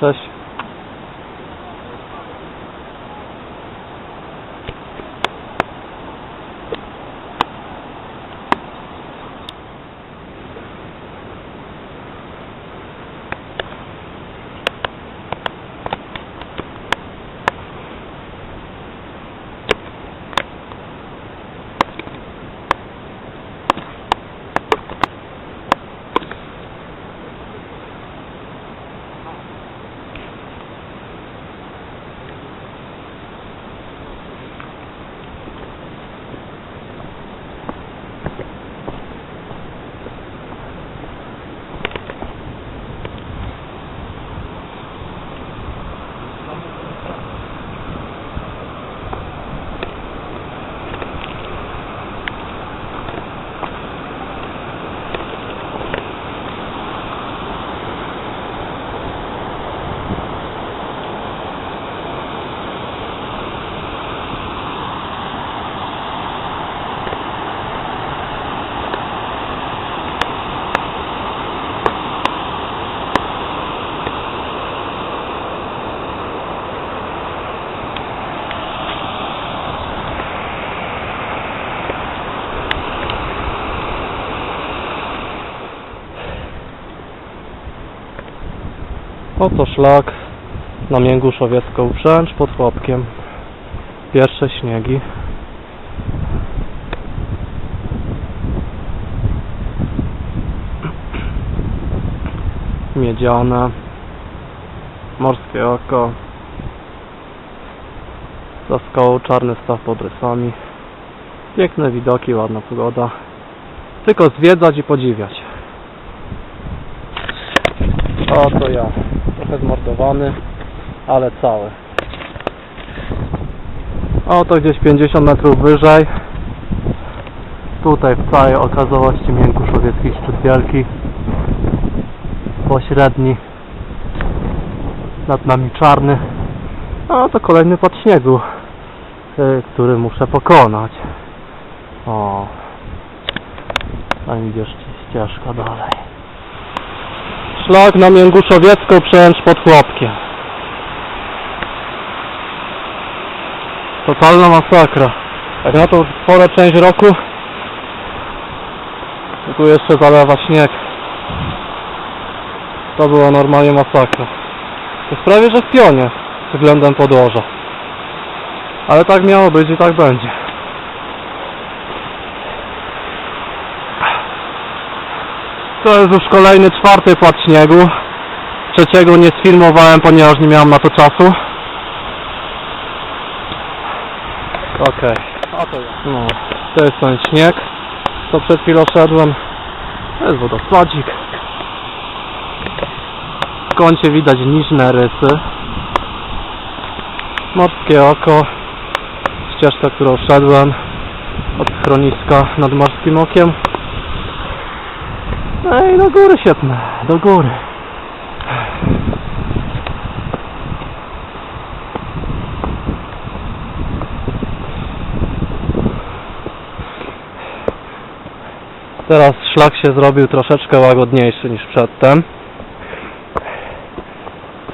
such Oto szlak na Mięguszowiecką Brzęcz pod Chłopkiem. Pierwsze śniegi. Miedziane. Morskie oko. Za skałą czarny staw pod rysami. Piękne widoki, ładna pogoda. Tylko zwiedzać i podziwiać. O, to ja. Trochę zmordowany, ale cały. O, to gdzieś 50 metrów wyżej. Tutaj w całej okazałości Miękuszowiecki Szczyt Wielki. Pośredni. Nad nami czarny. A to kolejny pad śniegu, y, który muszę pokonać. O. Tam idzie ści- ścieżka dalej. Szlak na Mięguszowiecką przełęcz pod Chłopkiem. Totalna masakra. Jak na tą sporą część roku tu jeszcze zalewa śnieg. To była normalnie masakra. To jest prawie że w pionie względem podłoża. Ale tak miało być i tak będzie. To jest już kolejny czwarty płat śniegu. Trzeciego nie sfilmowałem, ponieważ nie miałem na to czasu. Okej. To. No, to jest ten śnieg, co przed chwilą szedłem. To jest wodospadzik. W kącie widać niżne rysy. Morskie oko. Ścieżka, którą szedłem od schroniska nad Morskim Okiem. No i do góry świetne, do góry. Teraz szlak się zrobił troszeczkę łagodniejszy niż przedtem.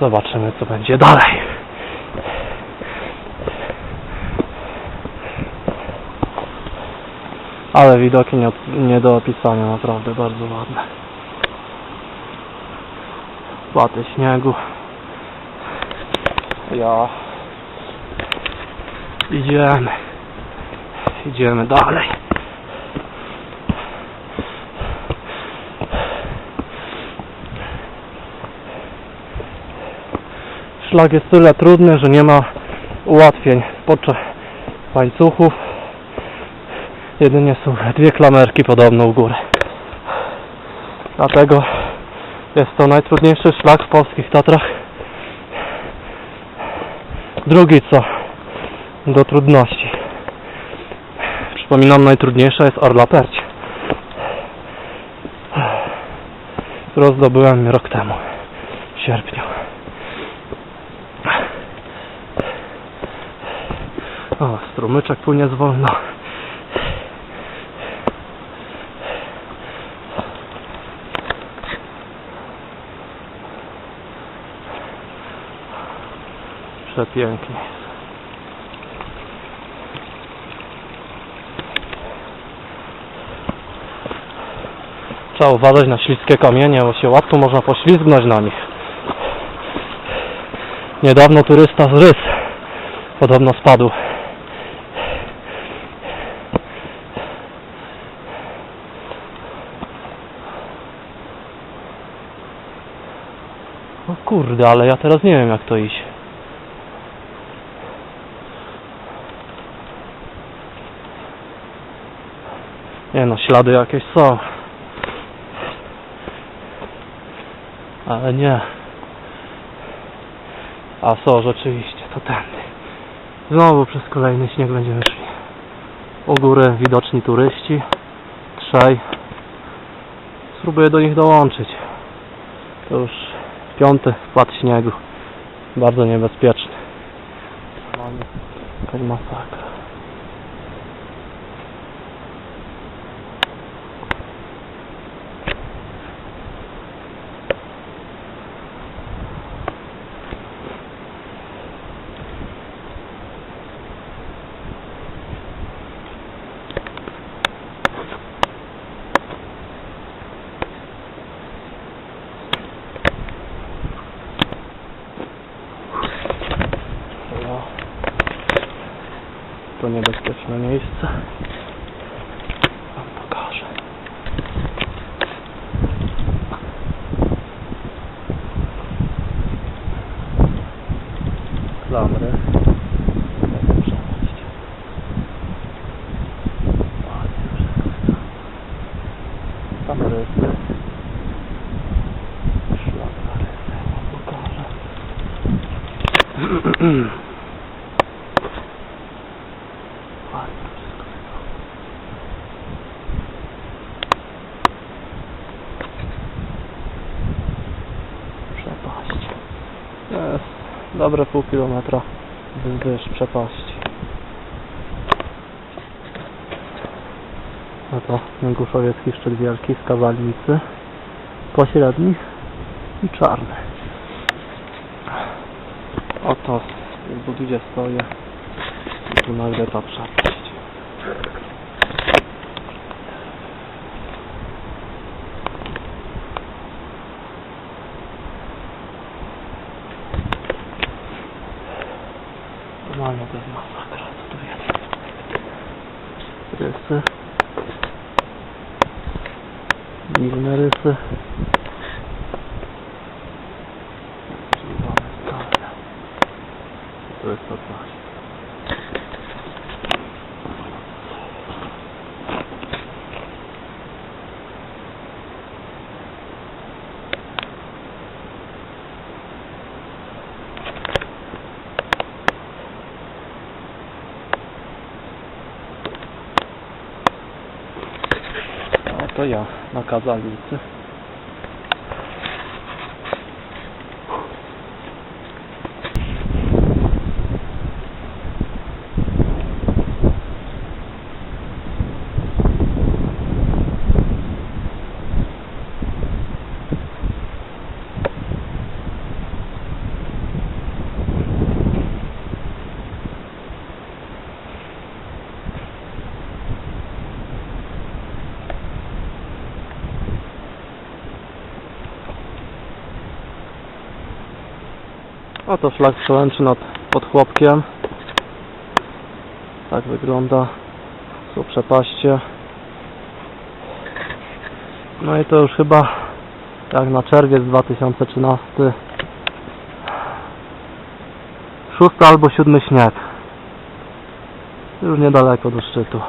Zobaczymy co będzie dalej. Ale widoki nie, nie do opisania, naprawdę bardzo ładne. Płaty śniegu. Ja. Idziemy. Idziemy dalej. Szlak jest tyle trudny, że nie ma ułatwień podczas łańcuchów. Jedynie są dwie klamerki podobno u góry. Dlatego jest to najtrudniejszy szlak w polskich Tatrach. Drugi co do trudności. Przypominam, najtrudniejsza jest Orla Perć. Którą rok temu, w sierpniu. O, strumyczek płynie zwolno. Przepięknie. Trzeba uważać na śliskie kamienie, bo się łatwo można poślizgnąć na nich. Niedawno turysta z Rys podobno spadł. O kurde, ale ja teraz nie wiem jak to iść. Nie no, ślady jakieś są. Ale nie. A są rzeczywiście, to tędy. Znowu przez kolejny śnieg będziemy szli. U góry widoczni turyści. Trzej. Spróbuję do nich dołączyć. To już piąty wpad śniegu. Bardzo niebezpieczny. Jakaś masakra. No. To niebezpieczne miejsce. Wam pokażę. Klamry. Tam rysy. Szlak na rysy. Wam pokażę. Ładnie wszystko wygląda. Przepaść. Jest dobre pół kilometra wzdłuż przepaści. No to Męguszowiecki szczyt wielki z kawalnicy, pośredni i czarny. Oto jakby gdzie stoję tu nagle to jest masakra, co tu jest. Rysy. Inne rysy. Zrzucone stale. To jest to coś. A to ja na kazalnicy. Oto szlak przełęczy nad pod chłopkiem. Tak wygląda. Są przepaście. No i to już chyba jak na czerwiec 2013 szósty albo siódmy śnieg. Już niedaleko do szczytu.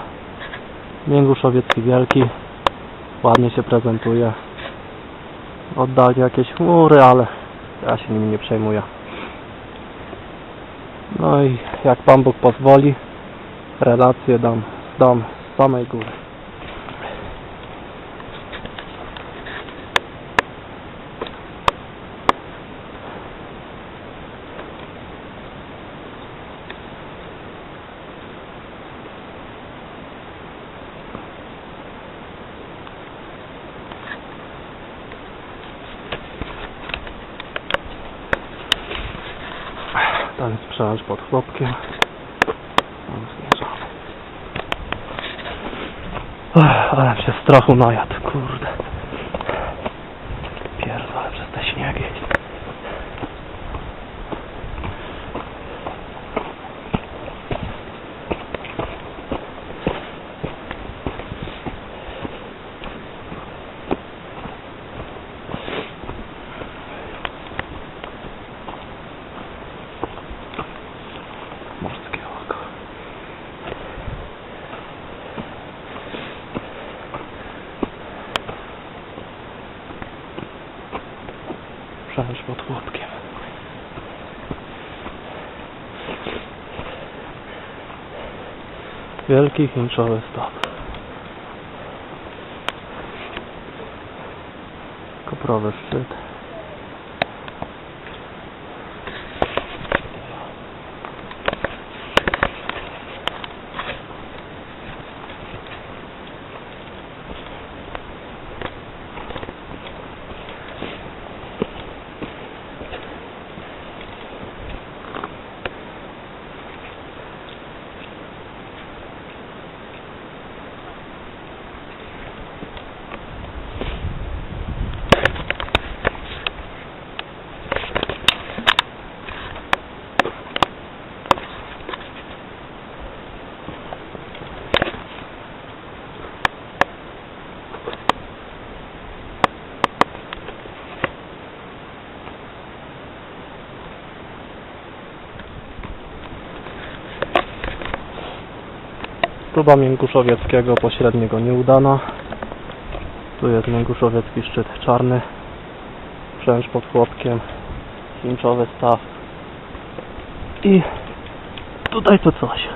Mięguszowiecki wielki. Ładnie się prezentuje. Oddali jakieś mury, ale ja się nimi nie przejmuję. No i jak Pan Bóg pozwoli, relacje dam, dam z samej góry. Ten sprzęt pod chłopkiem. Ale się strachu najadł, kurde. Pierdolę przez te śniegi. Morskie oko. Przemysł pod chłopkiem. Wielki chińczowy stop. Koprowy szczyt. Próba Miękuszowieckiego pośredniego nieudana. Tu jest Miękuszowiecki szczyt czarny. Przęcz pod chłopkiem. Chińczowy staw. I tutaj to coś.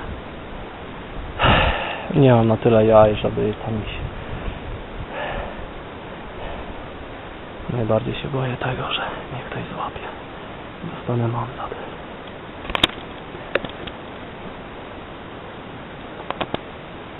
Nie mam na tyle jaj, żeby tam iść. Najbardziej się boję tego, że mnie ktoś złapie. Dostanę mandat.